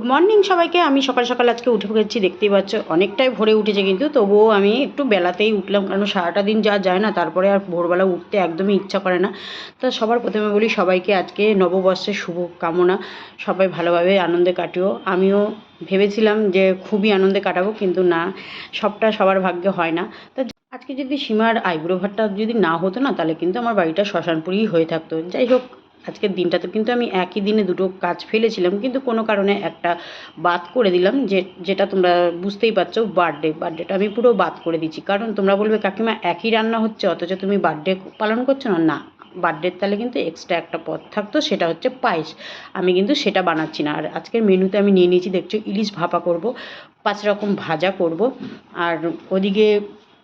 Good morning সবাইকে। আমি সকাল সকাল আজকে উঠে পড়েছি, দেখতেই পাচ্ছ। অনেকটাই ভোরে উঠেছে কিন্তু, তবুও আমি একটু বেলাতেই উঠলাম, কারণ সারাটা দিন যা যায় না, তারপরে আর ভোরবেলা উঠতে একদমই ইচ্ছা করে না। তো সবার প্রথমে বলি, সবাইকে আজকে নববর্ষের শুভ কামনা সবাই ভালোভাবে আনন্দে কাটিও। আমিও ভেবেছিলাম যে খুবই আনন্দে কাটাবো, কিন্তু না, সবটা সবার ভাগ্যে হয় না। তো আজকে যদি সীমার আইব্রো ভাতটা যদি না হতো না, তাহলে কিন্তু আমার বাড়িটা শ্মশানপুরেই হয়ে থাকতো। যাই হোক আজকের দিনটাতে কিন্তু আমি একই দিনে দুটো কাজ ফেলেছিলাম, কিন্তু কোনো কারণে একটা বাদ করে দিলাম, যে, যেটা তোমরা বুঝতেই পারছ বার্থডে বার্থডেটা আমি পুরো বাদ করে দিচ্ছি কারণ তোমরা বলবে, কাকিমা, একই রান্না হচ্ছে, অথচ তুমি বার্থডে পালন করছ না? না বার্থডের তাহলে কিন্তু এক্সট্রা একটা পদ থাকতো, সেটা হচ্ছে পায়েস। আমি কিন্তু সেটা বানাচ্ছি না। আর আজকের মেনুতে আমি নিয়ে নিয়েছি, দেখছ, ইলিশ ভাপা করব, পাঁচ রকম ভাজা করব, আর ওদিকে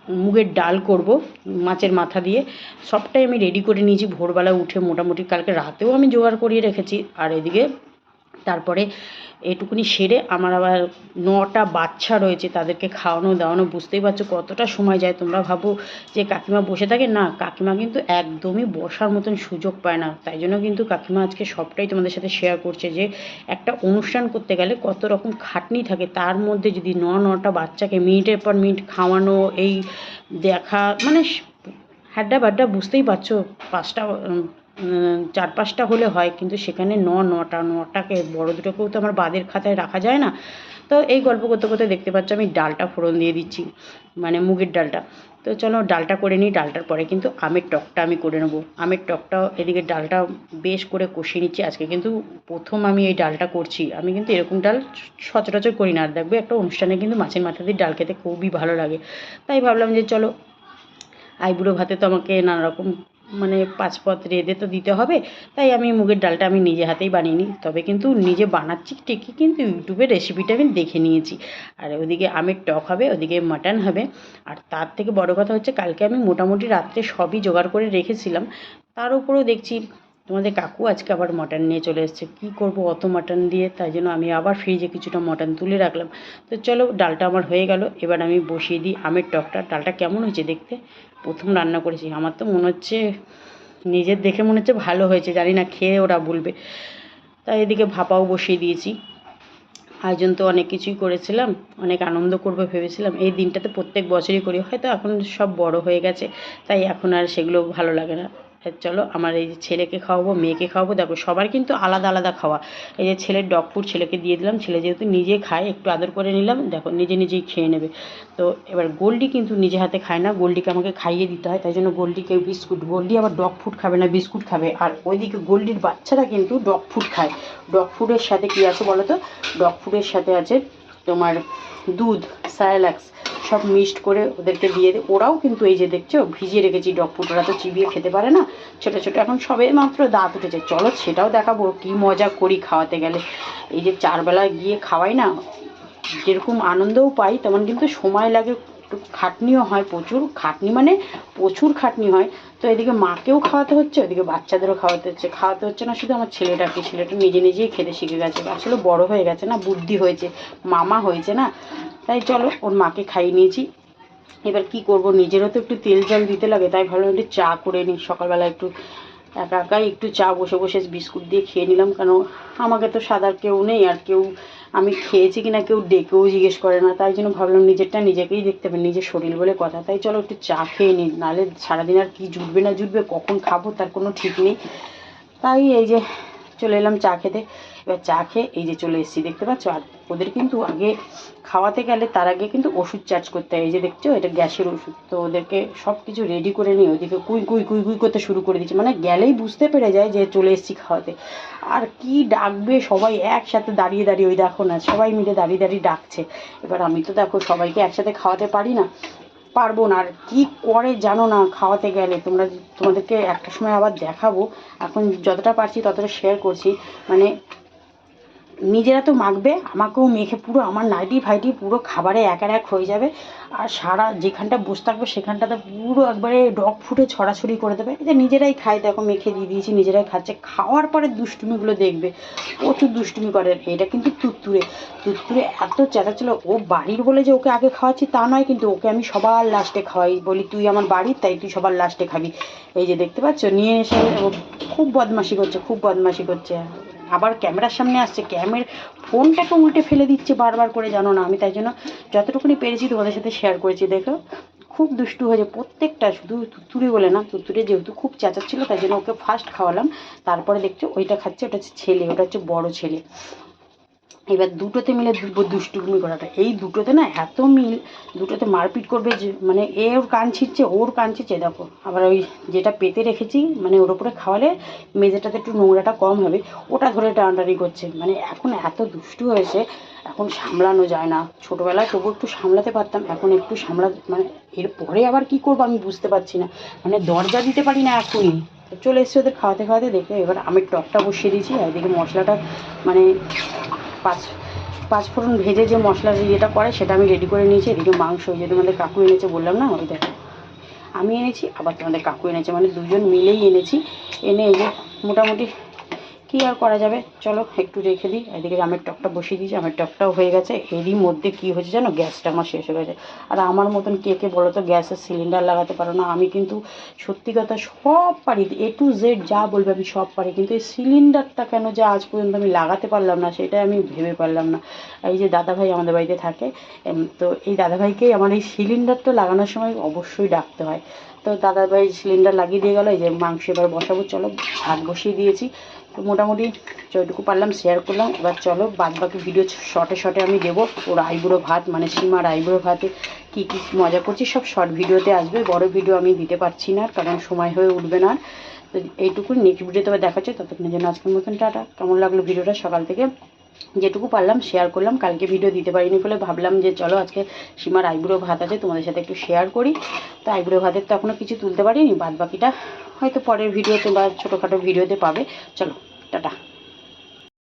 মুগের ডাল করব, মাছের মাথা দিয়ে। সবটাই আমি রেডি করে নিয়েছি। ভোরবেলা উঠে মোটামুটি কালকে রাতেও আমি জোগাড় করিয়ে রেখেছি। আর এদিকে তারপরে এটুকুনি সেরে আমার আবার নটা বাচ্চা রয়েছে তাদেরকে খাওয়ানো, দাওয়ানো, বুঝতেই পারছ কতটা সময় যায়। তোমরা ভাবো যে কাকিমা বসে থাকে। না, কাকিমা কিন্তু একদমই বসার মতন সুযোগ পায় না। তাই জন্য কিন্তু কাকিমা আজকে সবটাই তোমাদের সাথে শেয়ার করছে যে, একটা অনুষ্ঠান করতে গেলে কত রকম খাটনি থাকে। তার মধ্যে যদি ন, নটা বাচ্চাকে মিনিটের পর মিনিট খাওয়ানো, এই দেখা মানে হাড্ডা বাড্ডা বুঝতেই পারছ। পাঁচটা চার পাঁচটা হলে হয়, কিন্তু সেখানে ন, নটা, নটাকে, বড় দুটোকেও তো আমার বাদের খাতায় রাখা যায় না। তো এই গল্প করতে করতে দেখতে পাচ্ছ আমি ডালটা ফোড়ন দিয়ে দিচ্ছি মানে মুগের ডালটা। তো চলো ডালটা করে নিই, ডালটার পরে কিন্তু আমের টকটা আমি করে নেব। আমের টকটাও এদিকে ডালটা বেশ করে কষিয়ে নিচ্ছি। আজকে কিন্তু প্রথম আমি এই ডালটা করছি। আমি কিন্তু এরকম ডাল সচরাচর করি না। আর দেখবে একটা অনুষ্ঠানে কিন্তু মাছের মাথা দিয়ে ডাল খেতে খুবই ভালো লাগে। তাই ভাবলাম যে চলো, আইবুড়ো ভাতে তো আমাকে নানা রকম মানে পাঁচপথ রেঁধে তো দিতে হবে, তাই আমি মুগের ডালটা আমি নিজে হাতেই বানিয়ে নিই। তবে কিন্তু নিজে বানাচ্ছি, ঠিকই কিন্তু ইউটিউবের রেসিপিটা আমি দেখে নিয়েছি। আর ওদিকে আমের টক হবে, ওদিকে মাটন হবে। আর তার থেকে বড় কথা হচ্ছে, কালকে আমি মোটামুটি রাত্রে সবই জোগাড় করে রেখেছিলাম। তার উপরেও দেখছি তোমাদের কাকু আজকে আবার মটন নিয়ে চলে এসেছে। কী করব? অত মটন দিয়ে, তাই জন্য আমি আবার ফ্রিজে কিছুটা মটন তুলে রাখলাম। তো চলো, ডালটা আমার হয়ে গেল। এবার আমি বসিয়ে দিই আমের টকটা। ডালটা কেমন হয়েছে দেখতে? প্রথম রান্না করেছি। আমার তো মনে হচ্ছে, নিজের দেখে মনে হচ্ছে ভালো হয়েছে। জানি না, খেয়ে ওরা বলবে। তাই এদিকে ভাপাও বসিয়ে দিয়েছি। আয়োজন তো অনেক কিছুই করেছিলাম। অনেক আনন্দ করব ভেবেছিলাম। এই দিনটাতে প্রত্যেক বছরই করি। হয়তো এখন সব বড় হয়ে গেছে। তাই এখন আর সেগুলো ভালো লাগে না। চলো আমার এই যে ছেলেকে খাওয়াবো, মেয়েকে খাওয়াবো। দেখো, সবার কিন্তু আলাদা আলাদা খাওয়া। এই যে ছেলের ডগ ফুড ছেলেকে দিয়ে দিলাম, ছেলে যেহেতু নিজে খায়, একটু আদর করে নিলাম, দেখো, নিজে নিজেই খেয়ে নেবে। তো এবার গোল্ডি কিন্তু নিজে হাতে খায় না, গোল্ডিকে আমাকে খাইয়ে দিতে হয়, তাই জন্য গোল্ডিকে বিস্কুট, গোল্ডি আবার ডগ ফুড খাবে না, বিস্কুট খাবে। আর ওইদিকে গোল্ডির বাচ্চারা কিন্তু ডগ ফুড খায়। ডগ ফুডের সাথে কী আছে বলো তো? ডগ ফুডের সাথে আছে তোমার দুধ স্যালাক্স সব মিক্সড করে ওদেরকে দিয়ে ওরাও কিন্তু এই যে দেখছ, ভিজিয়ে রেখেছি, ডগ ফুড ওরা তো চিবিয়ে খেতে পারে না। ছোটো ছোটো, এখন সবে মাত্র দাঁত উঠেছে। চলো সেটাও দেখাবো, কি মজা করি খাওয়াতে গেলে। এই যে চারবেলা গিয়ে খাওয়াই না, যেরকম আনন্দও পাই, তেমন কিন্তু সময় লাগে একটু খাটনিও হয় প্রচুর। খাটনি মানে প্রচুর খাটনি হয়। তো এদিকে মাকেও খাওয়াতে হচ্ছে, ওদিকে বাচ্চাদেরও খাওয়াতে হচ্ছে। খাওয়াতে হচ্ছে না শুধু আমার ছেলেটাকে ছেলেটা নিজে নিজেই খেতে শিখে গেছে। আসলে বড় হয়ে গেছে না, বুদ্ধি হয়েছে, মামা হয়েছে না। তাই চলো, ওর মাকে খাইয়ে নিয়েছি। এবার কি করব? নিজেরও তো একটু তেল জল দিতে লাগে, তাই ভাবলাম একটু চা করে নিই। সকালবেলা একটু একা একাই একটু চা বসে বসে বিস্কুট দিয়ে খেয়ে নিলাম। কেন, আমাকে তো সাদার কেউ নেই, আর কেউ আমি খেয়েছি কিনা কেউ ডেকেও জিজ্ঞেস করে না, তাই জন্য ভাবলাম নিজেরটা নিজেকেই দেখতে হবে, নিজের শরীর বলে কথা। তাই চলো একটু চা খেয়ে নিই নাহলে সারাদিন আর কি জুটবে না জুটবে, কখন খাব তার কোনো ঠিক নেই। তাই এই যে চলে এলাম চা খেতে। এবার চা খেয়ে এই যে চলে এসেছি, দেখতে পাচ্ছ? আর ওদের কিন্তু আগে খাওয়াতে গেলে তার আগে কিন্তু ওষুধ চার্জ করতে হয়। এই যে দেখছ, এটা গ্যাসের ওষুধ। তো ওদেরকে সব কিছু রেডি করে নিয়ে ওইদিকে কুই কুই কুই কুই করতে শুরু করে দিচ্ছে। মানে গেলেই বুঝতে পেরে যায় যে চলে এসেছি খাওয়াতে। আর কি ডাকবে সবাই একসাথে দাঁড়িয়ে দাঁড়িয়ে, ওই দেখো না, সবাই মিলে দাঁড়িয়ে দাঁড়িয়ে ডাকছে। এবার আমি তো দেখো সবাইকে একসাথে খাওয়াতে পারি না, পারব না। আর কী করে জানো না খাওয়াতে গেলে? তোমরা, তোমাদেরকে একটা সময় আবার দেখাবো। এখন যতটা পারছি ততটা শেয়ার করছি। মানে নিজেরা তো মাখবে, আমাকেও মেখে পুরো আমার নাইটি ফাইটি পুরো খাবারে এক আর এক হয়ে যাবে। আর সারা যেখানটা বসে থাকব সেখানটাতে পুরো একবারে ডগ ফুটে ছড়াছড়ি করে দেবে। যে নিজেরাই খায়, দেখো মেখে দিয়ে দিয়েছি, নিজেরাই খাচ্ছে। খাওয়ার পরে দুষ্টুমিগুলো দেখবে, প্রচুর দুষ্টুমি করে। এটা কিন্তু তুত্তুরে। তুত্তুরে এত চেঁচাচ্ছিল, ও বাড়ির বলে যে ওকে আগে খাওয়াচ্ছি তা নয়, কিন্তু ওকে আমি সবার লাস্টে খাওয়াই। বলি, তুই আমার বাড়ির, তাই তুই সবার লাস্টে খাবি। এই যে দেখতে পাচ্ছ, নিয়ে এসে খুব বদমাশি করছে, খুব বদমাশি করছে। আবার ক্যামেরার সামনে আসছে। ক্যামের ফোনটাকে উল্টে ফেলে দিচ্ছে বারবার করে, জানো না? আমি তাই জন্য যতটুকুনি পেরেছি তোমাদের সাথে শেয়ার করেছি, দেখো? খুব দুষ্টু হয়েছে প্রত্যেকটা, শুধু তুতুরে বলে না, তুতুরে যেহেতু খুব চেঁচাচ্ছিলো, তাই জন্য ওকে ফার্স্ট খাওয়ালাম। তারপরে দেখছ, ওইটা খাচ্ছে, ওটা হচ্ছে ছেলে, ওটা হচ্ছে বড় ছেলে। এবার দুটোতে মিলে দুষ্টুমি করাটা এই দুটোতে না এত মিল, দুটোতে মারপিট করবে যে মানে এ ওর কান ছিঁড়ছে, ওর কান ছিঁড়ছে দেখো, আবার ওই যেটা পেতে রেখেছি মানে ওর উপরে খাওয়ালে মেঝেটাতে একটু নোংরাটা কম হবে, ওটা ধরে টানাটানি করছে। মানে এখন এত দুষ্টু হয়েছে, এখন সামলানো যায় না। ছোটোবেলায় তবু একটু সামলাতে পারতাম, এখন একটু সামলা মানে এরপরে আবার কি করব আমি বুঝতে পারছি না। মানে দরজা দিতে পারি না এখনই। চলে এসছে ওদের খাওয়াতে খাওয়াতে, দেখে এবার আমি টকটা বসিয়ে দিয়েছি, আর এদিকে মশলাটা মানে পাঁচ পাঁচ ফোড়ন ভেজে যে মশলার ইয়েটা করে সেটা আমি রেডি করে নিয়েছি। এদিকে মাংস ওই যে তোমাদের কাকু এনেছে বললাম না? ওই দেখো। আমি এনেছি, আবার তোমাদের কাকু এনেছে। মানে দুজন মিলেই এনেছি। এনে এই যে মোটামুটি কী আর করা যাবে? চলো, একটু রেখে দিই। এদিকে আমের টকটা বসিয়ে দিয়েছি। আমের টকটাও হয়ে গেছে। এরই মধ্যে কী হয়েছে জানো? গ্যাসটা আমার শেষ হয়ে গেছে। আর আমার মতন কে কে বলো তো, গ্যাসের সিলিন্ডার লাগাতে পারো না। আমি কিন্তু সত্যি কথা সব পারি। এ টু জেড যা বলবে আমি সব পারি। কিন্তু এই সিলিন্ডারটা কেন যে আজ পর্যন্ত আমি লাগাতে পারলাম না, সেটাই আমি ভেবে পারলাম না। এই যে দাদাভাই আমাদের বাড়িতে থাকে তো এই দাদাভাইকেই আমার এই সিলিন্ডারটা লাগানোর সময় অবশ্যই ডাকতে হয়। তো দাদাভাই সিলিন্ডার লাগিয়ে দিয়ে গেলো। এই যে মাংস এবার বসাবো। চলো, ভাত বসিয়ে দিয়েছি। তো মোটামুটি যতটুকু পারলাম শেয়ার করলাম। এবার চলো বাদ বাকি ভিডিও শর্টে শর্টে আমি দেবো। ওর আইবুড়ো ভাত মানে সীমার আইবুড়ো ভাতে কি কি মজা করছি, সব শর্ট ভিডিওতে আসবে। বড় ভিডিও আমি দিতে পারছি না, কারণ সময় হয়ে উঠবে না। তো এইটুকু নেক্সট ভিডিওতে আবার দেখাচ্ছে ততক্ষণের জন্য আজকের মতন, টাটা। কেমন লাগল ভিডিওটা সকাল থেকে যেটুকু পারলাম শেয়ার করলাম। কালকে ভিডিও দিতে পারিনি বলে ভাবলাম যে চলো আজকে সীমার আইবুড়ো ভাত আছে, তোমাদের সাথে একটু শেয়ার করি। তো আইবুড়ো ভাতের তো এখনও কিছু তুলতে পারিনি বাদ বাকিটা হয়তো পরের ভিডিওতে বা ছোটোখাটো ভিডিওতে পাবে। চলো, টাটা।